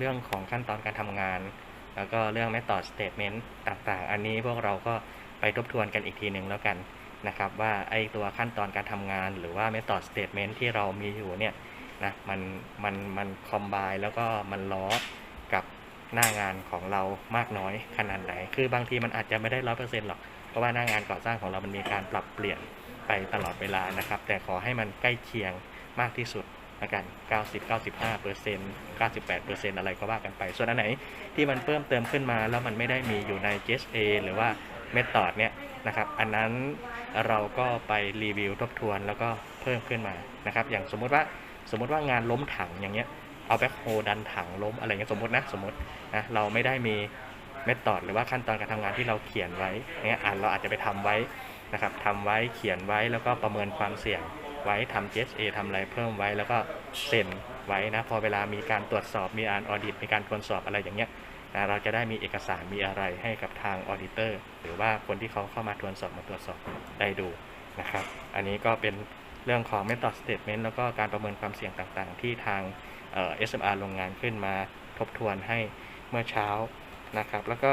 เรื่องของขั้นตอนการทำงาน แล้วก็เรื่อง method statement ต่างๆ อันนี้พวกเราก็ไปทบทวนกันอีกทีหนึ่งแล้วกันนะครับว่าไอ้ตัวขั้นตอนการทำงานหรือว่า method statement ที่เรามีอยู่เนี่ยนะมันมันมันคอมไบแล้วก็มันล้อกับหน้างานของเรามากน้อยขนาดไหน คือบางทีมันอาจจะไม่ได้ร้อยเปอร์เซ็นต์หรอก เพราะว่าหน้างานก่อสร้างของเรามันมีการปรับเปลี่ยนไปตลอดเวลานะครับ แต่ขอให้มันใกล้เคียงมากที่สุด ละกัน 90 95เปอร์เซ็นต์98เปอร์เซ็นต์อะไรก็ว่ากันไป ส่วนอันไหนที่มันเพิ่มเติมขึ้นมา แล้วมันไม่ได้มีอยู่ใน GSA หรือว่า Method เนี่ยนะครับ อันนั้นเราก็ไปรีวิวทบทวนแล้วก็เพิ่มขึ้นมานะครับ อย่างสมมุติว่าสมมุติว่างานล้มถังอย่างเงี้ย เอาแบ็คโฮดันถังล้มอะไรเงี้ยสมมตินะสมมตินะเราไม่ได้มีเมธอดหรือว่าขั้นตอนการทำงานที่เราเขียนไว้เนี่ยอ่านเราอาจจะไปทำไว้นะครับทำไว้เขียนไว้แล้วก็ประเมินความเสี่ยง ไว้ทำ GSA ทำอะไรเพิ่มไว้แล้วก็เซ็นไว้นะพอเวลามีการตรวจสอบมีอ่านออดิตมีการทวนสอบอะไรอย่างเงี้ยนะเราจะได้มีเอกสารมีอะไรให้กับทางออดิเตอร์หรือว่าคนที่เขาเข้ามาทวนสอบมาตรวจสอบได้ดูนะครับ อันนี้ก็เป็นเรื่องของ Method Statement แล้วก็การประเมินความเสี่ยงต่างๆ ที่ทางเอ่อ SMR โรงงานขึ้นมาทบทวนให้เมื่อเช้านะครับ แล้วก็